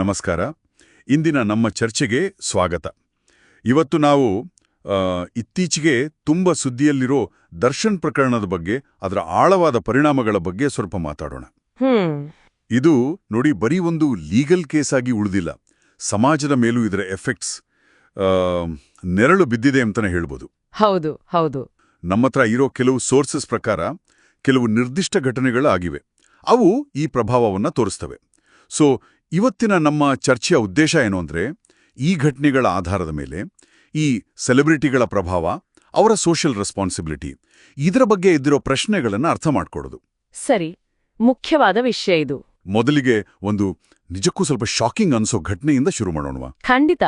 ನಮಸ್ಕಾರ. ಇಂದಿನ ನಮ್ಮ ಚರ್ಚೆಗೆ ಸ್ವಾಗತ. ಇವತ್ತು ನಾವು ಇತ್ತೀಚೆಗೆ ತುಂಬ ಸುದ್ದಿಯಲ್ಲಿರೋ ದರ್ಶನ್ ಪ್ರಕರಣದ ಬಗ್ಗೆ ಅದರ ಆಳವಾದ ಪರಿಣಾಮಗಳ ಬಗ್ಗೆ ಸ್ವಲ್ಪ ಮಾತಾಡೋಣ. ಇದು ನೋಡಿ ಬರೀ ಒಂದು ಲೀಗಲ್ ಕೇಸ್ ಆಗಿ ಉಳಿದಿಲ್ಲ. ಸಮಾಜದ ಮೇಲೂ ಇದರ ಎಫೆಕ್ಟ್ಸ್ ನೆರಳು ಬಿದ್ದಿದೆ ಅಂತಲೇ ಹೇಳ್ಬೋದು. ಹೌದು ಹೌದು. ನಮ್ಮ ಹತ್ರ ಇರೋ ಕೆಲವು ಸೋರ್ಸಸ್ ಪ್ರಕಾರ ಕೆಲವು ನಿರ್ದಿಷ್ಟ ಘಟನೆಗಳು ಆಗಿವೆ ಅವು ಈ ಪ್ರಭಾವವನ್ನು ತೋರಿಸ್ತವೆ. ಸೊ ಇವತ್ತಿನ ನಮ್ಮ ಚರ್ಚೆಯ ಉದ್ದೇಶ ಏನು ಅಂದರೆ ಈ ಘಟನೆಗಳ ಆಧಾರದ ಮೇಲೆ ಈ ಸೆಲೆಬ್ರಿಟಿಗಳ ಪ್ರಭಾವ ಅವರ ಸೋಷಿಯಲ್ ರೆಸ್ಪಾನ್ಸಿಬಿಲಿಟಿ ಇದರ ಬಗ್ಗೆ ಇದ್ದಿರೋ ಪ್ರಶ್ನೆಗಳನ್ನು ಅರ್ಥ ಮಾಡ್ಕೊಡೋದು. ಸರಿ ಮುಖ್ಯವಾದ ವಿಷಯ ಇದು. ಮೊದಲಿಗೆ ಒಂದು ನಿಜಕ್ಕೂ ಸ್ವಲ್ಪ ಶಾಕಿಂಗ್ ಅನ್ಸೋ ಘಟನೆಯಿಂದ ಶುರು ಮಾಡೋಣವಾ? ಖಂಡಿತ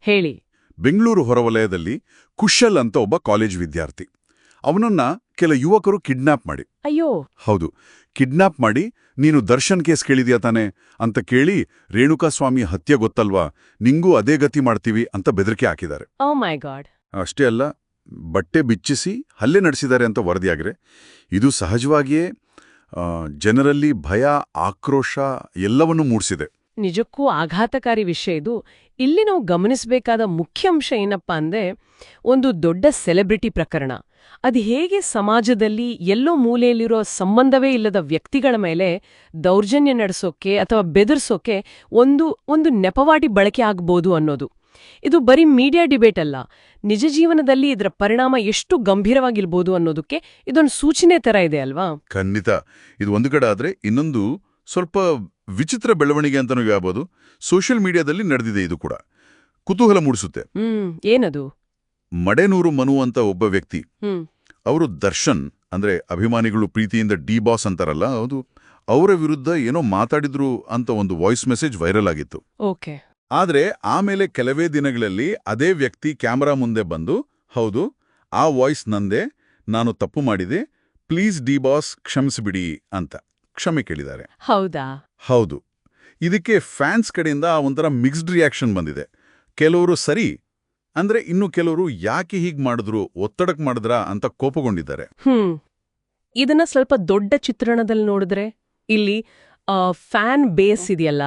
ಹೇಳಿ. ಬೆಂಗಳೂರು ಹೊರವಲಯದಲ್ಲಿ ಕುಶಲ್ ಅಂತ ಒಬ್ಬ ಕಾಲೇಜ್ ವಿದ್ಯಾರ್ಥಿ. ಅವನನ್ನ ಕೆಲ ಯುವಕರು ಕಿಡ್ನಾಪ್ ಮಾಡಿ. ಅಯ್ಯೋ. ಹೌದು. ಕಿಡ್ನಾಪ್ ಮಾಡಿ ನೀನು ದರ್ಶನ್ ಕೇಸ್ ಕೇಳಿದ್ಯಾ ತಾನೆ? ಅಂತ ಕೇಳಿ ರೇಣುಕಾಸ್ವಾಮಿ ಹತ್ಯೆ ಗೊತ್ತಲ್ವಾ? ನಿಂಗೂ ಅದೇ ಗತಿ ಮಾಡ್ತೀವಿ ಅಂತ ಬೆದರಿಕೆ ಹಾಕಿದ್ದಾರೆ. Oh my god. ಅಷ್ಟೇ ಅಲ್ಲ ಬಟ್ಟೆ ಬಿಚ್ಚಿಸಿ ಹಲ್ಲೆ ನಡೆಸಿದ್ದಾರೆ ಅಂತ ವರದಿಯಾಗ್ರೆ ಇದು ಸಹಜವಾಗಿಯೇ ಜನರಲ್ಲಿ ಭಯ ಆಕ್ರೋಶ ಎಲ್ಲವನ್ನೂ ಮೂಡಿಸಿದೆ. ನಿಜಕ್ಕೂ ಆಘಾತಕಾರಿ ವಿಷಯ ಇದು. ಇಲ್ಲಿ ನಾವು ಗಮನಿಸಬೇಕಾದ ಮುಖ್ಯ ಅಂಶ ಏನಪ್ಪಾ ಅಂದ್ರೆ ಒಂದು ದೊಡ್ಡ ಸೆಲೆಬ್ರಿಟಿ ಪ್ರಕರಣ. ಅದು ಹೇಗೆ ಸಮಾಜದಲ್ಲಿ ಎಲ್ಲೋ ಮೂಲೆಯಲ್ಲಿರೋ ಸಂಬಂಧವೇ ಇಲ್ಲದ ವ್ಯಕ್ತಿಗಳ ಮೇಲೆ ದೌರ್ಜನ್ಯ ನಡೆಸೋಕೆ ಅಥವಾ ಬೆದರ್ಸೋಕೆ ಒಂದು ಒಂದು ನೆಪವಾಟಿ ಬಳಕೆ ಆಗ್ಬೋದು ಅನ್ನೋದು. ಇದು ಬರೀ ಮೀಡಿಯಾ ಡಿಬೇಟ್ ಅಲ್ಲ ನಿಜ ಜೀವನದಲ್ಲಿ ಇದರ ಪರಿಣಾಮ ಎಷ್ಟು ಗಂಭೀರವಾಗಿರ್ಬೋದು ಅನ್ನೋದಕ್ಕೆ ಇದೊಂದು ಸೂಚನೆ ತರ ಇದೆ ಅಲ್ವಾ? ಖಂಡಿತ. ಇದು ಒಂದು ಕಡೆ ಆದ್ರೆ ಇನ್ನೊಂದು ಸ್ವಲ್ಪ ವಿಚಿತ್ರ ಬೆಳವಣಿಗೆ ಅಂತನೂ ಹೇಳ್ಬೋದು. ಸೋಷಿಯಲ್ ಮೀಡಿಯಾದಲ್ಲಿ ನಡೆದಿದೆ ಇದು ಕೂಡ. ಕುತೂಹಲ ಮೂಡಿಸುತ್ತೆ. ಹ್ಮ್ ಏನದು? ಮಡೆನೂರು ಮನು ಅಂತ ಒಬ್ಬ ವ್ಯಕ್ತಿ. ಅವರು ದರ್ಶನ್ ಅಂದ್ರೆ ಅಭಿಮಾನಿಗಳು ಪ್ರೀತಿಯಿಂದ ಡಿ ಬಾಸ್ ಅಂತಾರಲ್ಲ ಅದು ಅವರ ವಿರುದ್ಧ ಏನೋ ಮಾತಾಡಿದ್ರು ಅಂತ ಒಂದು ವಾಯ್ಸ್ ಮೆಸೇಜ್ ವೈರಲ್ ಆಗಿತ್ತು. ಓಕೆ. ಆದ್ರೆ ಆಮೇಲೆ ಕೆಲವೇ ದಿನಗಳಲ್ಲಿ ಅದೇ ವ್ಯಕ್ತಿ ಕ್ಯಾಮರಾ ಮುಂದೆ ಬಂದು ಹೌದು ಆ ವಾಯ್ಸ್ ನಂದೇ ನಾನು ತಪ್ಪು ಮಾಡಿದೆ ಪ್ಲೀಸ್ ಡಿ ಬಾಸ್ ಕ್ಷಮಿಸಿಬಿಡಿ ಅಂತ ಕ್ಷಮೆ ಕೇಳಿದ್ದಾರೆ. ಹೌದಾ? ಹೌದು. ಇದಕ್ಕೆ ಫ್ಯಾನ್ಸ್ ಕಡೆಯಿಂದ ಒಂಥರ ಮಿಕ್ಸ್ಡ್ ರಿಯಾಕ್ಷನ್ ಬಂದಿದೆ. ಕೆಲವರು ಸರಿ ಅಂದ್ರೆ ಇನ್ನು ಕೆಲವರು ಯಾಕೆ ಹೀಗ್ ಮಾಡಿದ್ರು ಒತ್ತಡಕ್ ಮಾಡಿದ್ರಾ ಅಂತ ಕೋಪಗೊಂಡಿದ್ದಾರೆ. ಹ್ಮ್. ಇದನ್ನ ಸ್ವಲ್ಪ ದೊಡ್ಡ ಚಿತ್ರಣದಲ್ಲಿ ನೋಡಿದ್ರೆ ಇಲ್ಲಿ ಫ್ಯಾನ್ ಬೇಸ್ ಇದೆಯಲ್ಲ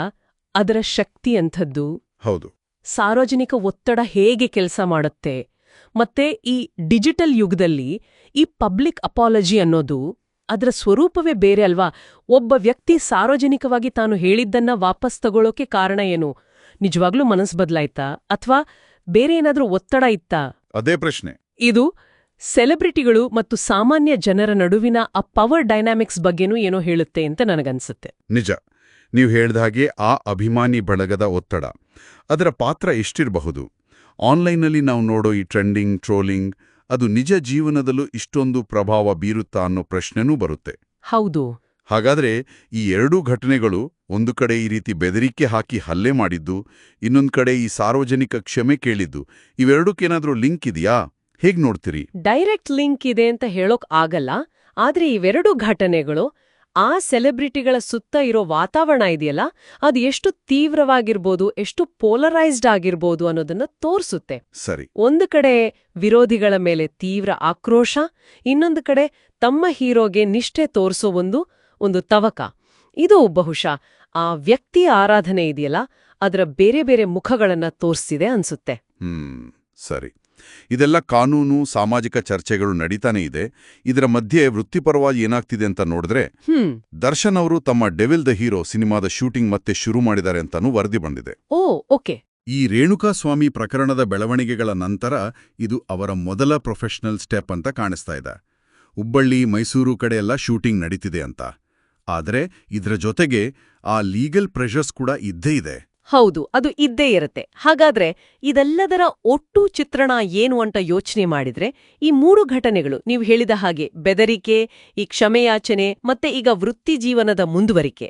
ಅದರ ಶಕ್ತಿ ಅಂಥದ್ದು. ಹೌದು. ಸಾರ್ವಜನಿಕ ಒತ್ತಡ ಹೇಗೆ ಕೆಲಸ ಮಾಡುತ್ತೆ? ಮತ್ತೆ ಈ ಡಿಜಿಟಲ್ ಯುಗದಲ್ಲಿ ಈ ಪಬ್ಲಿಕ್ ಅಪಾಲಜಿ ಅನ್ನೋದು ಅದರ ಸ್ವರೂಪವೇ ಬೇರೆ ಅಲ್ವಾ? ಒಬ್ಬ ವ್ಯಕ್ತಿ ಸಾರ್ವಜನಿಕವಾಗಿ ತಾನು ಹೇಳಿದ್ದನ್ನ ವಾಪಸ್ ತಗೊಳ್ಳೋಕೆ ಕಾರಣ ಏನು? ನಿಜವಾಗ್ಲೂ ಮನಸ್ಸು ಬದಲಾಯ್ತಾ? ಅಥವಾ ಬೇರೆ ಏನಾದರೂ ಒತ್ತಡ ಇತ್ತಾ? ಅದೇ ಪ್ರಶ್ನೆ. ಇದು ಸೆಲೆಬ್ರಿಟಿಗಳು ಮತ್ತು ಸಾಮಾನ್ಯ ಜನರ ನಡುವಿನ ಆ ಪವರ್ ಡೈನಾಮಿಕ್ಸ್ ಬಗ್ಗೆನೂ ಏನೋ ಹೇಳುತ್ತೆ ಅಂತ ನನಗನ್ಸುತ್ತೆ. ನಿಜ. ನೀವು ಹೇಳಿದ ಹಾಗೆ ಆ ಅಭಿಮಾನಿ ಬಳಗದ ಒತ್ತಡ. ಅದರ ಪಾತ್ರ ಎಷ್ಟಿರಬಹುದು? ಆನ್ಲೈನ್ನಲ್ಲಿ ನಾವು ನೋಡೋ ಈ ಟ್ರೆಂಡಿಂಗ್ ಟ್ರೋಲಿಂಗ್ ಅದು ನಿಜ ಜೀವನದಲ್ಲೂ ಇಷ್ಟೊಂದು ಪ್ರಭಾವ ಬೀರುತ್ತಾ ಅನ್ನೋ ಪ್ರಶ್ನೆನೂ ಬರುತ್ತೆ. ಹೌದು. ಹಾಗಾದ್ರೆ ಈ ಎರಡೂ ಘಟನೆಗಳು ಒಂದು ಕಡೆ ಈ ರೀತಿ ಬೆದರಿಕೆ ಹಾಕಿ ಹಲ್ಲೆ ಮಾಡಿದ್ದು ಇನ್ನೊಂದು ಕಡೆ ಈ ಸಾರ್ವಜನಿಕ ಕ್ಷಮೆ ಕೇಳಿದ್ದು. ಇವೆರಡಕ್ಕೇನಾದ್ರೂ ಲಿಂಕ್ ಇದೆಯಾ? ಹೇಗ್ ನೋಡ್ತೀರಿ? ಡೈರೆಕ್ಟ್ ಲಿಂಕ್ ಇದೆ ಅಂತ ಹೇಳೋಕ್ ಆಗಲ್ಲ. ಆದ್ರೆ ಇವೆರಡು ಘಟನೆಗಳು ಆ ಸೆಲೆಬ್ರಿಟಿಗಳ ಸುತ್ತ ಇರೋ ವಾತಾವರಣ ಇದೆಯಲ್ಲ ಅದು ಎಷ್ಟು ತೀವ್ರವಾಗಿರ್ಬೋದು ಎಷ್ಟು ಪೋಲರೈಸ್ಡ್ ಆಗಿರ್ಬೋದು ಅನ್ನೋದನ್ನ ತೋರಿಸುತ್ತೆ. ಸರಿ. ಒಂದು ಕಡೆ ವಿರೋಧಿಗಳ ಮೇಲೆ ತೀವ್ರ ಆಕ್ರೋಶ ಇನ್ನೊಂದು ಕಡೆ ತಮ್ಮ ಹೀರೋಗೆ ನಿಷ್ಠೆ ತೋರಿಸೋ ಒಂದು ಒಂದು ತವಕ. ಇದು ಬಹುಶಃ ಆ ವ್ಯಕ್ತಿ ಆರಾಧನೆ ಇದೆಯಲ್ಲ ಅದರ ಬೇರೆ ಬೇರೆ ಮುಖಗಳನ್ನ ತೋರಿಸಿದೆ ಅನ್ಸುತ್ತೆ. ಹ್ಮ್ ಸರಿ. ಇದೆಲ್ಲ ಕಾನೂನು ಸಾಮಾಜಿಕ ಚರ್ಚೆಗಳು ನಡೀತಾನೆ ಇದೆ. ಇದರ ಮಧ್ಯೆ ವೃತ್ತಿಪರವಾಗಿ ಏನಾಗ್ತಿದೆ ಅಂತ ನೋಡಿದ್ರೆ ಹ್ಮ್. ದರ್ಶನ್ ಅವರು ತಮ್ಮ ಡೆವಿಲ್ ದ ಹೀರೋ ಸಿನಿಮಾದ ಶೂಟಿಂಗ್ ಮತ್ತೆ ಶುರು ಮಾಡಿದ್ದಾರೆ ಅಂತಾನೂ ವರದಿ ಬಂದಿದೆ. Oh okay. ಈ ರೇಣುಕಾಸ್ವಾಮಿ ಪ್ರಕರಣದ ಬೆಳವಣಿಗೆಗಳ ನಂತರ ಇದು ಅವರ ಮೊದಲ ಪ್ರೊಫೆಷನಲ್ ಸ್ಟೆಪ್ ಅಂತ ಕಾಣಿಸ್ತಾ ಇದೆ. ಹುಬ್ಬಳ್ಳಿ ಮೈಸೂರು ಕಡೆ ಎಲ್ಲ ಶೂಟಿಂಗ್ ನಡೀತಿದೆ ಅಂತ. ಆದರೆ ಇದರ ಜೊತೆಗೆ ಆ ಲೀಗಲ್ ಪ್ರೆಷರ್ಸ್ ಕೂಡ ಇದ್ದೇ ಇದೆ. ಹೌದು ಅದು ಇದ್ದೇ ಇರುತ್ತೆ. ಹಾಗಾದ್ರೆ ಇದೆಲ್ಲದರ ಒಟ್ಟು ಚಿತ್ರಣ ಏನು ಅಂತ ಯೋಚನೆ ಮಾಡಿದ್ರೆ ಈ ಮೂರು ಘಟನೆಗಳು ನೀವು ಹೇಳಿದ ಹಾಗೆ ಬೆದರಿಕೆ ಈ ಕ್ಷಮೆಯಾಚನೆ ಮತ್ತೆ ಈಗ ವೃತ್ತಿ ಜೀವನದ ಮುಂದುವರಿಕೆ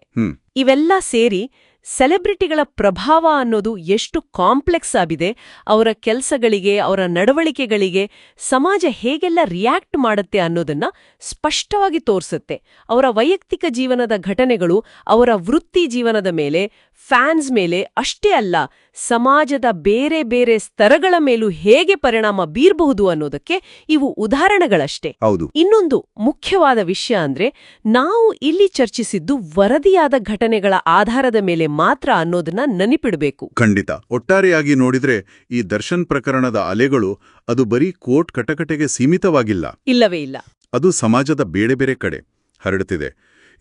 ಇವೆಲ್ಲ ಸೇರಿ ಸೆಲೆಬ್ರಿಟಿಗಳ ಪ್ರಭಾವ ಅನ್ನೋದು ಎಷ್ಟು ಕಾಂಪ್ಲೆಕ್ಸ್ ಆಗಿದೆ ಅವರ ಕೆಲಸಗಳಿಗೆ ಅವರ ನಡವಳಿಕೆಗಳಿಗೆ ಸಮಾಜ ಹೇಗೆಲ್ಲ ರಿಯಾಕ್ಟ್ ಮಾಡುತ್ತೆ ಅನ್ನೋದನ್ನ ಸ್ಪಷ್ಟವಾಗಿ ತೋರಿಸುತ್ತೆ. ಅವರ ವೈಯಕ್ತಿಕ ಜೀವನದ ಘಟನೆಗಳು ಅವರ ವೃತ್ತಿ ಜೀವನದ ಮೇಲೆ ಫ್ಯಾನ್ಸ್ ಮೇಲೆ ಅಷ್ಟೇ ಅಲ್ಲ ಸಮಾಜದ ಬೇರೆ ಬೇರೆ ಸ್ತರಗಳ ಮೇಲೂ ಹೇಗೆ ಪರಿಣಾಮ ಬೀರಬಹುದು ಅನ್ನೋದಕ್ಕೆ ಇವು ಉದಾಹರಣೆಗಳಷ್ಟೇ. ಹೌದು. ಇನ್ನೊಂದು ಮುಖ್ಯವಾದ ವಿಷಯ ಅಂದ್ರೆ ನಾವು ಇಲ್ಲಿ ಚರ್ಚಿಸಿದ್ದು ವರದಿಯಾದ ಘಟನೆಗಳ ಆಧಾರದ ಮೇಲೆ ಮಾತ್ರ ಅನ್ನೋದನ್ನ ನೆನಪಿಡಬೇಕು. ಖಂಡಿತ. ಒಟ್ಟಾರೆಯಾಗಿ ನೋಡಿದ್ರೆ ಈ ದರ್ಶನ್ ಪ್ರಕರಣದ ಅಲೆಗಳು ಅದು ಬರೀ ಕೋರ್ಟ್ ಕಟಕಟೆಗೆ ಸೀಮಿತವಾಗಿಲ್ಲ. ಇಲ್ಲವೇ ಇಲ್ಲ. ಅದು ಸಮಾಜದ ಬೇರೆ ಬೇರೆ ಕಡೆ ಹರಡುತ್ತಿದೆ.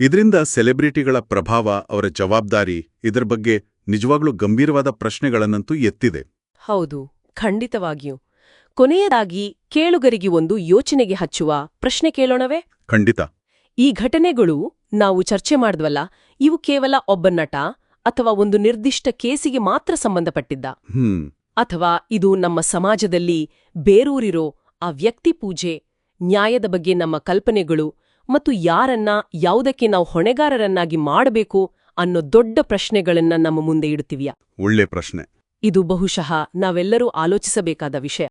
ಇದರಿಂದ ಸೆಲೆಬ್ರಿಟಿಗಳ ಪ್ರಭಾವ ಅವರ ಜವಾಬ್ದಾರಿ ಇದರ ಬಗ್ಗೆ ನಿಜವಾಗ್ಲೂ ಗಂಭೀರವಾದ ಪ್ರಶ್ನೆಗಳನ್ನಂತೂ ಎತ್ತಿದೆ. ಹೌದು ಖಂಡಿತವಾಗಿಯೂ. ಕೊನೆಯದಾಗಿ ಕೇಳುಗರಿಗೆ ಒಂದು ಯೋಚನೆಗೆ ಹಚ್ಚುವ ಪ್ರಶ್ನೆ ಕೇಳೋಣವೇ? ಖಂಡಿತ. ಈ ಘಟನೆಗಳು ನಾವು ಚರ್ಚೆ ಮಾಡಿದ್ವಲ್ಲ ಇವು ಕೇವಲ ಒಬ್ಬ ನಟ ಅಥವಾ ಒಂದು ನಿರ್ದಿಷ್ಟ ಕೇಸಿಗೆ ಮಾತ್ರ ಸಂಬಂಧಪಟ್ಟಿದ್ದ. ಹ್ಮ್. ಅಥವಾ ಇದು ನಮ್ಮ ಸಮಾಜದಲ್ಲಿ ಬೇರೂರಿರೋ ಆ ವ್ಯಕ್ತಿ ಪೂಜೆ ನ್ಯಾಯದ ಬಗ್ಗೆ ನಮ್ಮ ಕಲ್ಪನೆಗಳು ಮತ್ತು ಯಾರನ್ನ ಯಾವುದಕ್ಕೆ ನಾವು ಹೊಣೆಗಾರರನ್ನಾಗಿ ಮಾಡಬೇಕು ಅನ್ನೋ ದೊಡ್ಡ ಪ್ರಶ್ನೆಗಳನ್ನ ನಮ್ಮ ಮುಂದೆ ಇಡುತ್ತಿವ್ಯಾ? ಒಳ್ಳೆ ಪ್ರಶ್ನೆ. ಇದು ಬಹುಶಃ ನಾವೆಲ್ಲರೂ ಆಲೋಚಿಸಬೇಕಾದ ವಿಷಯ.